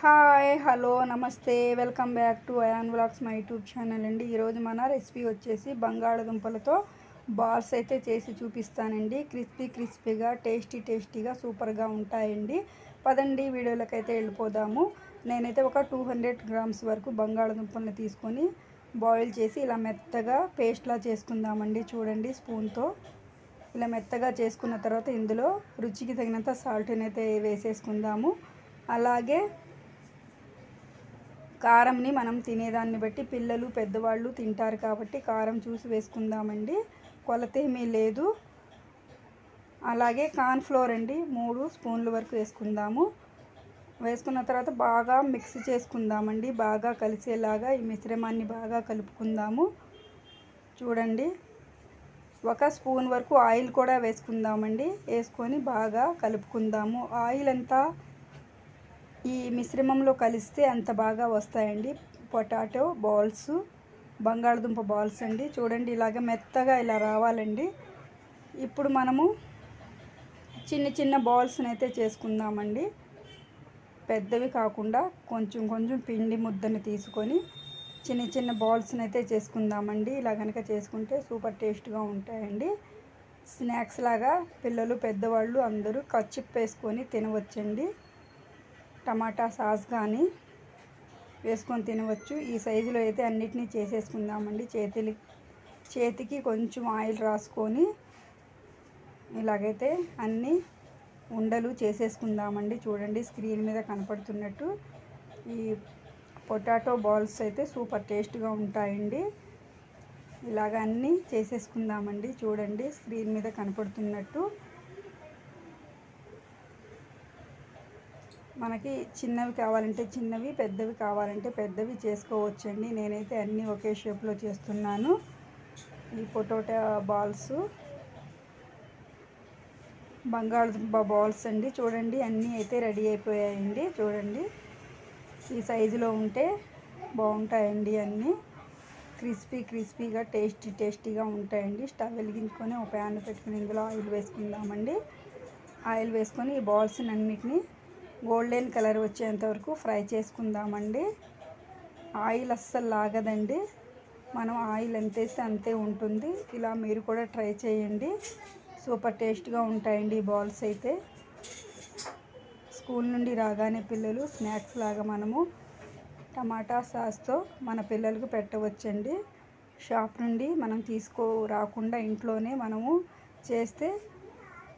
Hi hello నమస్తే. Welcome back to Ayan vlogs my YouTube channel అండి. ఈరోజు మన రెసిపీ వచ్చేసి బంగాళదుంపలతో బాల్స్ అయితే చేసి చూపిస్తానండి. క్రిస్పీ క్రిస్పీగా టేస్టీ టేస్టీగా సూపర్గా ఉంటాయండి. పదండి వీడియోలకైతే వెళ్ళిపోదాము. నేనైతే ఒక టూ హండ్రెడ్ గ్రామ్స్ వరకు బంగాళదుంపలను తీసుకొని బాయిల్ చేసి ఇలా మెత్తగా పేస్ట్లా చేసుకుందామండి. చూడండి స్పూన్తో. ఇలా మెత్తగా చేసుకున్న తర్వాత ఇందులో రుచికి తగినంత సాల్ట్ని అయితే వేసేసుకుందాము. అలాగే కారంని మనం తినేదాన్ని బట్టి పిల్లలు పెద్దవాళ్ళు తింటారు కాబట్టి కారం చూసి వేసుకుందామండి. కొలత ఏమీ లేదు. అలాగే కార్న్ఫ్లోర్ అండి మూడు స్పూన్ల వరకు వేసుకుందాము. వేసుకున్న తర్వాత బాగా మిక్స్ చేసుకుందామండి. బాగా కలిసేలాగా ఈ మిశ్రమాన్ని బాగా కలుపుకుందాము. చూడండి ఒక స్పూన్ వరకు ఆయిల్ కూడా వేసుకుందామండి. వేసుకొని బాగా కలుపుకుందాము. ఆయిల్ అంతా ఈ మిశ్రమంలో కలిస్తే అంత బాగా వస్తాయండి. పొటాటో బాల్స్ బంగాళదుంప బాల్స్ అండి. చూడండి ఇలాగ మెత్తగా ఇలా రావాలండి. ఇప్పుడు మనము చిన్న చిన్న బాల్స్ని అయితే చేసుకుందామండి. పెద్దవి కాకుండా కొంచెం కొంచెం పిండి ముద్దని తీసుకొని చిన్న చిన్న బాల్స్ని అయితే చేసుకుందామండి. ఇలా కనుక చేసుకుంటే సూపర్ టేస్ట్గా ఉంటాయండి. స్నాక్స్ లాగా పిల్లలు పెద్దవాళ్ళు అందరూ కచ్చిప్పేసుకొని తినవచ్చండి. టమాటా సాస్ కానీ వేసుకొని తినవచ్చు. ఈ సైజులో అయితే అన్నిటినీ చేసేసుకుందామండి. చేతులు చేతికి కొంచెం ఆయిల్ రాసుకొని ఇలాగైతే అన్నీ ఉండలు చేసేసుకుందామండి. చూడండి స్క్రీన్ మీద కనపడుతున్నట్టు ఈ పొటాటో బాల్స్ అయితే సూపర్ టేస్ట్గా ఉంటాయండి. ఇలాగ అన్నీ చేసేసుకుందామండి. చూడండి స్క్రీన్ మీద కనపడుతున్నట్టు మనకి చిన్నవి కావాలంటే చిన్నవి పెద్దవి కావాలంటే పెద్దవి చేసుకోవచ్చండి. నేనైతే అన్నీ ఒకే షేప్లో చేస్తున్నాను. ఈ పొటోటా బాల్స్ బంగాళదుంప బాల్స్ అండి. చూడండి అన్నీ అయితే రెడీ అయిపోయాయండి. చూడండి ఈ సైజులో ఉంటే బాగుంటాయండి అన్నీ. క్రిస్పీ క్రిస్పీగా టేస్టీ టేస్టీగా ఉంటాయండి. స్టవ్ వెలిగించుకొని ఒక ప్యాన్ పెట్టుకుని ఇందులో ఆయిల్ వేసుకుందామండి. ఆయిల్ వేసుకొని ఈ బాల్స్ అన్నిటినీ గోల్డెన్ కలర్ వచ్చేంత వరకు ఫ్రై చేసుకుందామండి. ఆయిల్ అస్సలు లాగదండి. మనం ఆయిల్ ఎంత వేస్తే అంతే ఉంటుంది. ఇలా మీరు కూడా ట్రై చేయండి. సూపర్ టేస్ట్గా ఉంటాయండి ఈ బాల్స్ అయితే. స్కూల్ నుండి రాగానే పిల్లలు స్నాక్స్ లాగా మనము టమాటా సాస్తో మన పిల్లలకు పెట్టవచ్చండి. షాప్ నుండి మనం తీసుకో రాకుండా ఇంట్లోనే మనము చేస్తే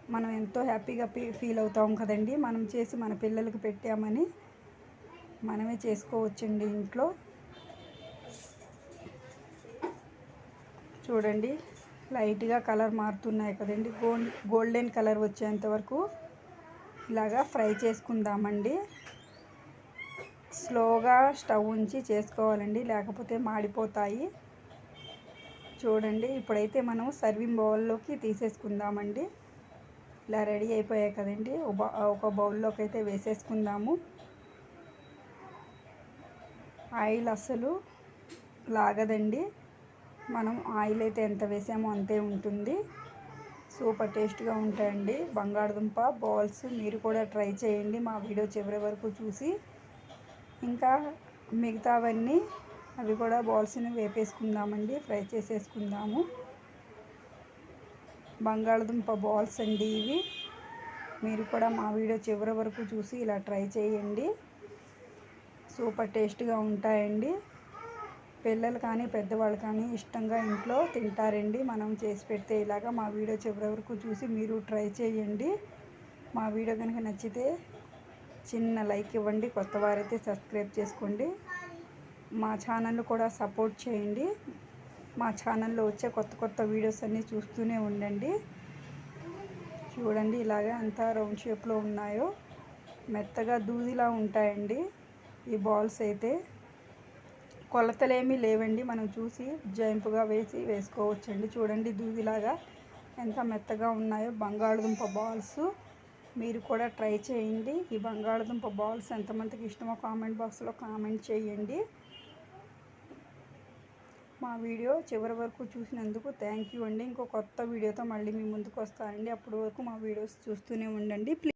మనం ఎంతో హ్యాపీగా ఫీల్ అవుతాం కదండి. మనం చేసి మన పిల్లలకు పెట్టామని మనమే చేసుకోవచ్చండి ఇంట్లో. చూడండి లైట్గా కలర్ మారుతున్నాయి కదండి. గోల్డ్ గోల్డెన్ కలర్ వచ్చేంత వరకు ఇలాగా ఫ్రై చేసుకుందామండి. స్లోగా స్టవ్ ఉంచి చేసుకోవాలండి లేకపోతే మాడిపోతాయి. చూడండి ఇప్పుడైతే మనం సర్వింగ్ బౌల్లోకి తీసేసుకుందామండి. ఇలా రెడీ అయిపోయాయి కదండి. ఒక బౌల్లోకి అయితే వేసేసుకుందాము. ఆయిల్ అస్సలు లాగదండి. మనం ఆయిల్ అయితే ఎంత వేసామో అంతే ఉంటుంది. సూపర్ టేస్ట్గా ఉంటాయండి. బంగాళదుంప బాల్స్ మీరు కూడా ట్రై చేయండి మా వీడియో చివరి వరకు చూసి. ఇంకా మిగతావన్నీ అవి కూడా బాల్స్ని వేపేసుకుందామండి ఫ్రై చేసేసుకుందాము. బంగాళదుంప బాల్స్ అండి ఇవి. మీరు కూడా మా వీడియో చివరి వరకు చూసి ఇలా ట్రై చేయండి. సూపర్ టేస్ట్గా ఉంటాయండి. పిల్లలు కానీ పెద్దవాళ్ళు కానీ ఇష్టంగా ఇంట్లో తింటారండి. మనం చేసి పెడితే ఇలాగా మా వీడియో చివరి వరకు చూసి మీరు ట్రై చేయండి. మా వీడియో కనుక నచ్చితే చిన్న లైక్ ఇవ్వండి. కొత్త వారైతే సబ్స్క్రైబ్ చేసుకోండి. మా ఛానల్ కూడా సపోర్ట్ చేయండి. మా ఛానల్లో వచ్చే కొత్త కొత్త వీడియోస్ అన్నీ చూస్తూనే ఉండండి. చూడండి ఇలాగే అంతా రౌండ్ షేప్లో ఉన్నాయో. మెత్తగా దూదిలా ఉంటాయండి ఈ బాల్స్ అయితే. కొలతలేమీ లేవండి. మనం చూసి జంపుగా వేసి వేసుకోవచ్చండి. చూడండి దూదిలాగా ఎంత మెత్తగా ఉన్నాయో. బంగాళదుంప బాల్స్. మీరు కూడా ట్రై చేయండి. ఈ బంగాళదుంప బాల్స్ ఎంతమందికి ఇష్టమో కామెంట్ బాక్స్లో కామెంట్ చేయండి. మా వీడియో చివరి వరకు చూసినందుకు థ్యాంక్ యూ అండి. ఇంకో కొత్త వీడియోతో మళ్ళీ మీ ముందుకు వస్తానండి. అప్పటి వరకు మా వీడియోస్ చూస్తూనే ఉండండి. ప్లీజ్